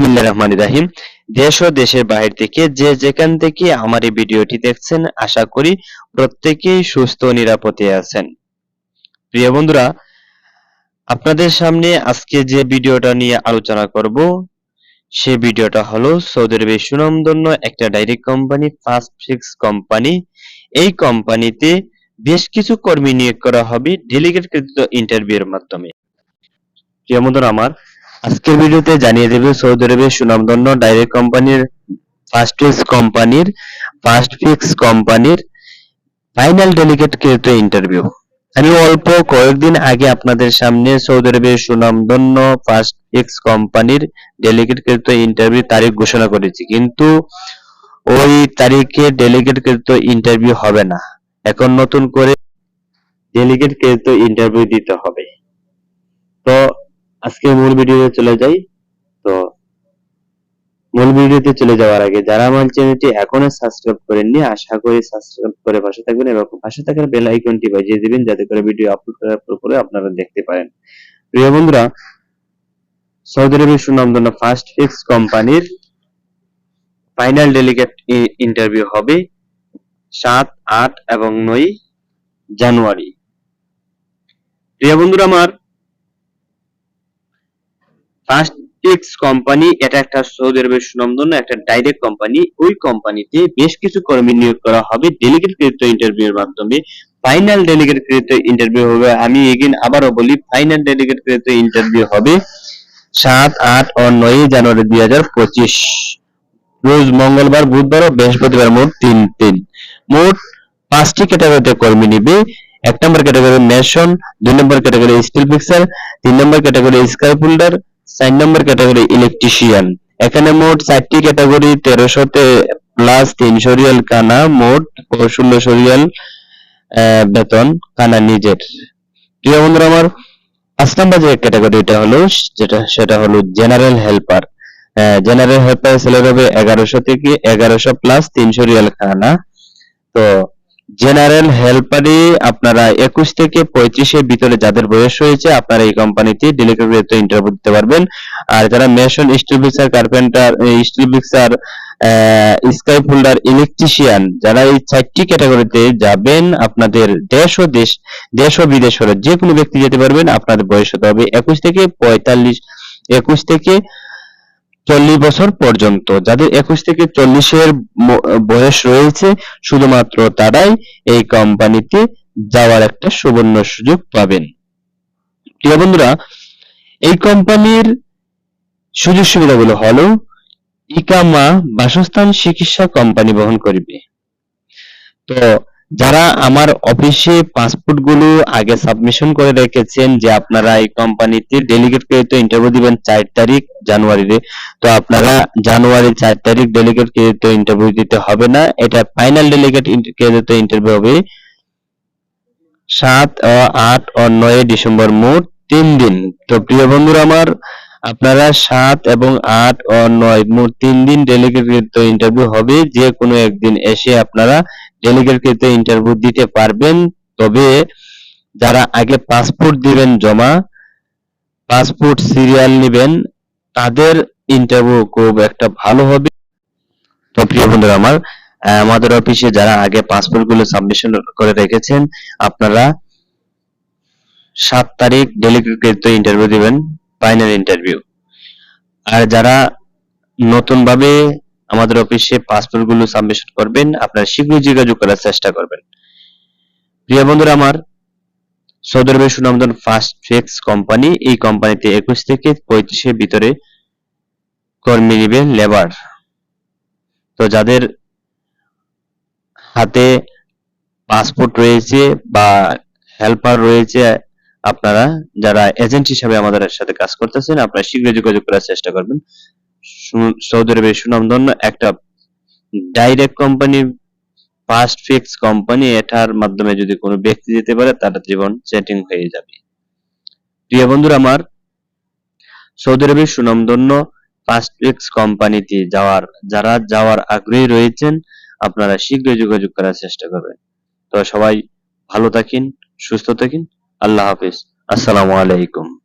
বিসমিল্লাহ রহমান রাহিম। দেশ ও দেশের বাইরে থেকে যে যেখান থেকে আমার এই ভিডিওটি দেখছেন, আশা করি প্রত্যেকেই সুস্থ নিরাপদে আছেন। প্রিয় বন্ধুরা, আপনাদের সামনে আজকে যে ভিডিওটা নিয়ে আলোচনা করব, সে ভিডিওটা হলো সৌদি আরবের সুনামধন্য একটা direct company fast fix company এই কোম্পানিতে বেশ কিছু কর্মী নিয়োগ করা হবে ডেলিগেট কৃত ইন্টারভিউর মাধ্যমে। প্রিয় বন্ধুরা, আমার আজকের ভিডিওতে জানিয়ে দেবে সৌদি আরবের সুনামধন্য ডাইরেক্ট কোম্পানির ফার্স্ট ফিক্স কোম্পানির ফার্স্ট ফিক্স কোম্পানির ফাইনাল ডেলিগেট কৃত ইন্টারভিউ আমি অল্প কয়েকদিন আগে আপনাদের সামনে সৌদি আরবের সুনামধন্য ফার্স্ট ফিক্স কোম্পানির ডেলিগেট কৃত ইন্টারভিউ তারিখ ঘোষণা করেছি। কিন্তু ওই তারিখে ডেলিগেট কৃত ইন্টারভিউ হবে না। এখন নতুন করে ডেলিগেট কৃত ইন্টারভিউ দিতে হবে। তো আজকে মূল ভিডিওতে চলে যাই। তো মূল ভিডিওতে চলে যাওয়ার আগে যারা আমার চ্যানেলটি এখনও সাবস্ক্রাইব করেননি, আশা করি সাবস্ক্রাইব করে পাশে থাকবেন এবং পাশে থাকার বেল আইকনটি বাজিয়ে দিবেন যাতে করে ভিডিও আপলোড করার পরে আপনারা দেখতে পারেন। প্রিয় বন্ধুরা, সৌদি আরবের সুনামধন্য ফার্স্ট ফিক্স কোম্পানির ফাইনাল ডেলিগেট ইন্টারভিউ হবে সাত, আট এবং নয় জানুয়ারি। প্রিয় বন্ধুরা, আমার ফার্স্ট টেক্স কোম্পানি এটা একটা সৌদি আরবের সুনামধন্য একটা ডাইরেক্ট কোম্পানি ওই কোম্পানিতে বেশ কিছু কর্মী নিয়োগ করা হবে। ডেলিগেট কৃত ইন্টারভিউর মাধ্যমে ফাইনাল ডেলিগেট কৃত ইন্টারভিউ হবে। আমি এগিন আবারও বলি ফাইনাল ডেলিগেট কৃত ইন্টারভিউ হবে সাত, আট ও নয় জানুয়ারি দুই হাজার পঁচিশ। রোজ মঙ্গলবার, বুধবার ও বৃহস্পতিবার মোট তিন তিন মোট পাঁচটি ক্যাটাগরিতে কর্মী নিবে। এক নম্বর ক্যাটাগরি মেশন, দুই নম্বর ক্যাটাগরি স্টিল ফিক্সার তিন নম্বর ক্যাটাগরি স্কাই ফোল্ডার চার নম্বর ক্যাটাগরি ইলেকট্রিশিয়ান এখানে মোট চারটি ক্যাটাগরি তেরোশোতে প্লাস তিনশো রিয়াল কানা, মোট ষোলোশো রিয়াল বেতন কানা নিজের। প্রিয় বন্ধুরা আমার, পাঁচ নম্বর যে ক্যাটাগরিটা হলো, যেটা, সেটা হলো general helper general helper salary হবে এগারোশো থেকে এগারোশো প্লাস তিনশো রিয়াল খানা তো জেনারেল হেল্পারে আপনারা একুশ থেকে পঁয়ত্রিশের ভিতরে যাদের বয়স হয়েছে, আপনারা এই কোম্পানিতে ডেলিভারিতে ইন্টারভিউ দিতে পারবেন। আর যারা mason steel fixer carpenter steel fixer scaffolder electrician যারা এই চারটি ক্যাটাগরিতে যাবেন, আপনাদের দেশ ও দেশ দেশ ও বিদেশ হলে যে কোনো ব্যক্তি যেতে পারবেন, আপনাদের বয়স হতে হবে একুশ থেকে পঁয়তাল্লিশ, একুশ থেকে চল্লিশ বছর পর্যন্ত। যাদের একুশ থেকে চল্লিশের বয়স রয়েছে, শুধুমাত্র তারাই এই কোম্পানিতে যাওয়ার একটা সুবর্ণ সুযোগ পাবেন। প্রিয় বন্ধুরা, এই কোম্পানির সুযোগ সুবিধাগুলো হলো, ইকামা বাসস্থান চিকিৎসা কোম্পানি বহন করবে। তো যারা আমার অফিসে পাসপোর্টগুলো আগে সাবমিশন করে রেখেছেন যে আপনারা এই কোম্পানিতে ডেলিগেট কৃত ইন্টারভিউ দিবেন চার তারিখ জানুয়ারিতে, তো আপনারা জানুয়ারি চার তারিখ ডেলিগেট কৃত ইন্টারভিউ দিতে হবে না। এটা ফাইনাল ডেলিগেট কৃত ইন্টারভিউ হবে সাত ও আট ও নয় ডিসেম্বর মোট তিন দিন। তো প্রিয় বন্ধুরা আমার, আপনারা সাত এবং আট ও নয় মোট তিন দিন ডেলিগেট কৃত ইন্টারভিউ হবে। যে কোনো একদিন এসে আপনারা ডেলিগেটকৃত ইন্টারভিউ দিতে পারবেন, তবে যারা আগে পাসপোর্ট দিবেন জমা পাসপোর্ট সিরিয়াল নেবেন, তাদের ইন্টারভিউ খুব একটা ভালো হবে। তো প্রিয় বন্ধুরা আমার আমাদের অফিসে যারা আগে পাসপোর্টগুলো সাবমিশন করে রেখেছেন, আপনারা সাত তারিখ ডেলিগেটকৃত ইন্টারভিউ দিবেন ফাইনাল ইন্টারভিউ আর যারা নতুন ভাবে আমাদের অফিসে পাসপোর্টগুলো সাবমিশন করবেন, আপনারা শীঘ্রই যোগাযোগ করার চেষ্টা করবেন। প্রিয় বন্ধুরা আমার সৌদি আরবের সুনামধন ফার্স্ট ফিক্স কোম্পানি এই কোম্পানিতে একুশ থেকে পঁয়ত্রিশের ভিতরে কর্মী নিবে লেবার তো যাদের হাতে পাসপোর্ট রয়েছে বা হেল্পার রয়েছে, আপনারা যারা এজেন্ট হিসাবে আমাদের সাথে কাজ করতেছেন, আপনারা শীঘ্রই যোগাযোগ করার চেষ্টা করবেন। সৌদি আরবের সুনামধন্য একটা direct company first fix company এটার মাধ্যমে যদি কোনো ব্যক্তি যেতে পারে, তার জীবন সেটিং হয়ে যাবে। প্রিয় বন্ধুরা আমার, সৌদি আরবের সুনামধন্য ফার্স্ট ফিক্স কোম্পানিতে যাওয়ার, যারা যাওয়ার আগ্রহী রয়েছেন, আপনারা শীঘ্রই যোগাযোগ করার চেষ্টা করবেন। তো সবাই ভালো থাকেন, সুস্থ থাকেন, আল্লাহ হাফিজ। আসসালামু আলাইকুম।